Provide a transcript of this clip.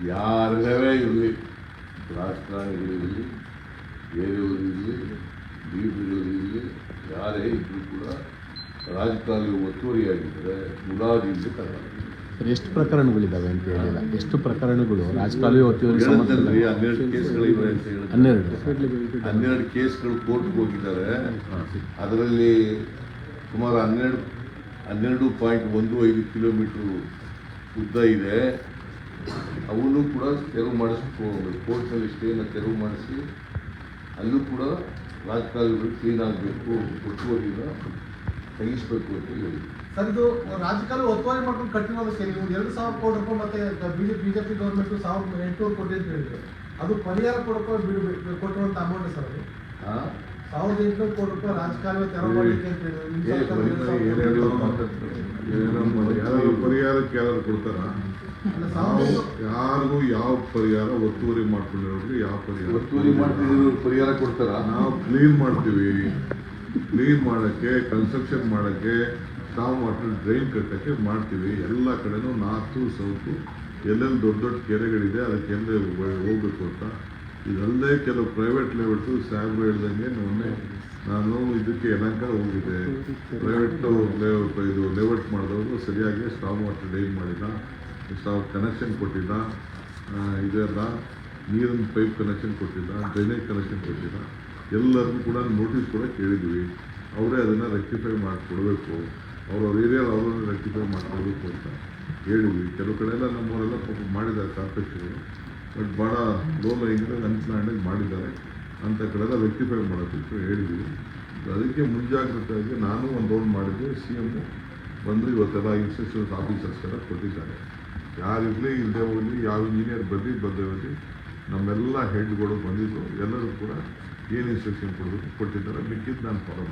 ಯಾರೇ ಇರಲಿ ರಾಜಕಾರಣಿಗಳಿರಲಿ ಬೇರೆಯವರು ಇರಲಿ ಲೀಡರ್ಗಳು ಇರಲಿ ಯಾರೇ ಇದ್ದರೂ ಕೂಡ ರಾಜಕಾರಣಿ ಒತ್ತುವರಿಯಾಗಿದ್ದರೆ ಮುಲಾಜಿಂದ ಸರ್ ಎಷ್ಟು ಪ್ರಕರಣಗಳಿದ್ದಾವೆ ಅಂತ ಹೇಳಿಲ್ಲ. ಎಷ್ಟು ಪ್ರಕರಣಗಳು ರಾಜಕಾಲುವೆ ಒತ್ತುವರಿ ಹನ್ನೆರಡು ಕೇಸ್ಗಳಿವೆ ಅಂತ ಹೇಳಿದ್ರು ಹನ್ನೆರಡು. ಹನ್ನೆರಡು ಕೇಸ್ಗಳು ಕೋರ್ಟ್ಗೆ ಹೋಗಿದ್ದಾರೆ. ಅದರಲ್ಲಿ ಸುಮಾರು ಹನ್ನೆರಡು ಹನ್ನೆರಡು ಪಾಯಿಂಟ್ ಒಂದು ಐದು ಕಿಲೋಮೀಟ್ರು ಉದ್ದ ಇದೆ. ಅವನು ಕೂಡ ತೆರವು ಮಾಡಿಸ್ಕೊಂಡು ಕೋರ್ಟ್ನಲ್ಲಿ ಸ್ಟೇನ ತೆರವು ಮಾಡಿಸಿ ಅಲ್ಲೂ ಕೂಡ ರಾಜಕಾಲುವೆಗಳು ಕ್ಲೀನ್ ಆಗಬೇಕು ಒತ್ತುವರಿನ ತೆಗಿಸ್ಬೇಕು ಅಂತ ಹೇಳಿ. ಸರ್ ಇದು ರಾಜಕಾಲ ಒತ್ತುವರಿ ಮಾಡ್ಕೊಂಡು ಕಟ್ಟಿರೋದು ಸರಿ ನೀವು ಎರಡು ಸಾವಿರ ಕೋಟಿ ರೂಪಾಯಿ ಮತ್ತೆ ಬಿಜೆಪಿ ಬಿಜೆಪಿ ಗೌರ್ಮೆಂಟ್ ಸಾವಿರದ ಎಂಟುನೂರು ಕೋಟಿ ಅಂತ ಹೇಳಿದ್ರು. ಅದು ಪರಿಹಾರ ಕೊಡಕ್ಕೆ ಬಿಡು ಕೊಟ್ಟಿರುವಂತ ಅಮೌಂಟ್ ಸರ್ ಅದು? ಸಾವಿರದ ಎಂಟುನೂರು ಕೋಟಿ ರೂಪಾಯಿ ರಾಜಕಾಲುವೆ ತೆರವು ಮಾಡಲಿಕ್ಕೆ ಅಂತ ಹೇಳಿದ್ರು. ಪರಿಹಾರಕ್ಕೆ ಯಾರು ಕೊಡ್ತಾರ? ಯಾರಿಗೂ ಯಾವ ಪರಿಹಾರ ಒತ್ತುವರಿ ಮಾಡ್ಕೊಂಡಿರೋರಿಗೆ ಯಾವ ಪರಿಹಾರ ಒತ್ತುವರಿ ಮಾಡ್ತಿದ್ರು ಪರಿಹಾರ ಕೊಡ್ತಾರ? ನಾವು ಕ್ಲೀನ್ ಮಾಡ್ತೀವಿ. ಕ್ಲೀನ್ ಮಾಡೋಕ್ಕೆ ಕನ್ಸ್ಟ್ರಕ್ಷನ್ ಮಾಡೋಕ್ಕೆ ಸ್ಟಾಮ್ ವಾಟರ್ ಡ್ರೈನ್ ಕಟ್ಟಕ್ಕೆ ಮಾಡ್ತೀವಿ. ಎಲ್ಲ ಕಡೆನೂ ನಾರ್ತು ಸೌತು ಎಲ್ಲೆಲ್ಲಿ ದೊಡ್ಡ ದೊಡ್ಡ ಕೆರೆಗಳಿದೆ ಅದಕ್ಕೆ ಹೋಗ್ಬೇಕು ಅಂತ ಇದಲ್ಲದೆ ಕೆಲವು ಪ್ರೈವೇಟ್ ಲೆವೆಲ್ಸು ಸಾಹೇಬ್ರು ಹೇಳ್ದಂಗೆ ಮೊನ್ನೆ ನಾನು ಇದಕ್ಕೆ ಯಲಂಕ ಹೋಗಿದ್ದೆ. ಪ್ರೈವೇಟ್ ಇದು ಲೆವೆಟ್ ಮಾಡಿದವರು ಸರಿಯಾಗಿ ಸ್ಟಾಪ್ ವಾಟರ್ ಡೈಲ್ ಮಾಡಿಲ್ಲ ಸ್ಟಾಪ್ ಕನೆಕ್ಷನ್ ಕೊಟ್ಟಿಲ್ಲ. ಇದೆಲ್ಲ ನೀರಿನ ಪೈಪ್ ಕನೆಕ್ಷನ್ ಕೊಟ್ಟಿಲ್ಲ ಡ್ರೈನೇಜ್ ಕನೆಕ್ಷನ್ ಕೊಟ್ಟಿಲ್ಲ. ಎಲ್ಲರಿಗೂ ಕೂಡ ನೋಟಿಸ್ ಕೂಡ ಕೇಳಿದ್ವಿ. ಅವರೇ ಅದನ್ನು ರೆಕ್ಟಿಫೈ ಮಾಡಿಕೊಡ್ಬೇಕು. ಅವ್ರವ್ರ ಏರಿಯಾದಲ್ಲಿ ಅವರನ್ನು ರೆಕ್ಟಿಫೈ ಮಾಡಿಕೊಡ್ಬೇಕು ಅಂತ ಹೇಳಿದ್ವಿ. ಕೆಲವು ಕಡೆ ಎಲ್ಲ ನಮ್ಮವರೆಲ್ಲ ಮಾಡಿದ್ದಾರೆ ಕಾರ್ಪೊರೇಷನ್ಗಳು ಬಟ್ ಭಾಳ ಲೋ ಲೈಂಗಿನ ಅನ್ಪ್ಲಾಂಡಾಗಿ ಮಾಡಿದ್ದಾರೆ. ಅಂತ ಕಡೆಲ್ಲ ರೆಕ್ಟಿಫೈ ಮಾಡೋದಕ್ಕೆ ಹೇಳಿದ್ವಿ. ಅದಕ್ಕೆ ಮುಂಜಾಗ್ರತೆಯಾಗಿ ನಾನು ಒಂದು ರೌಂಡ್ ಮಾಡಿದ್ದೆ. ಸಿ ಎಂ ಬಂದು ಇವತ್ತೆಲ್ಲ ಇನ್ಸ್ಟ್ರಕ್ಷನ್ಸ್ ಆಫೀಸರ್ಸ್ ಎಲ್ಲ ಕೊಟ್ಟಿದ್ದಾರೆ. ಯಾರಿರಲಿ ಇಲ್ಲದೆ ಹೋಗಲಿ, ಯಾವ ಇಂಜಿನಿಯರ್ ಬರಲಿ ಬಂದೇ ಹೋಗಲಿ, ನಮ್ಮೆಲ್ಲ ಹೆಡ್ಗಳು ಬಂದಿದ್ದರು ಎಲ್ಲರೂ ಕೂಡ ಏನು ಇನ್ಸ್ಟ್ರಕ್ಷನ್ ಕೊಡಬೇಕು, ಕೊಟ್ಟಿದ್ದಾರೆ. ಮಿಕ್ಕಿದ್ದು ನಾನು ಫಾಲೋ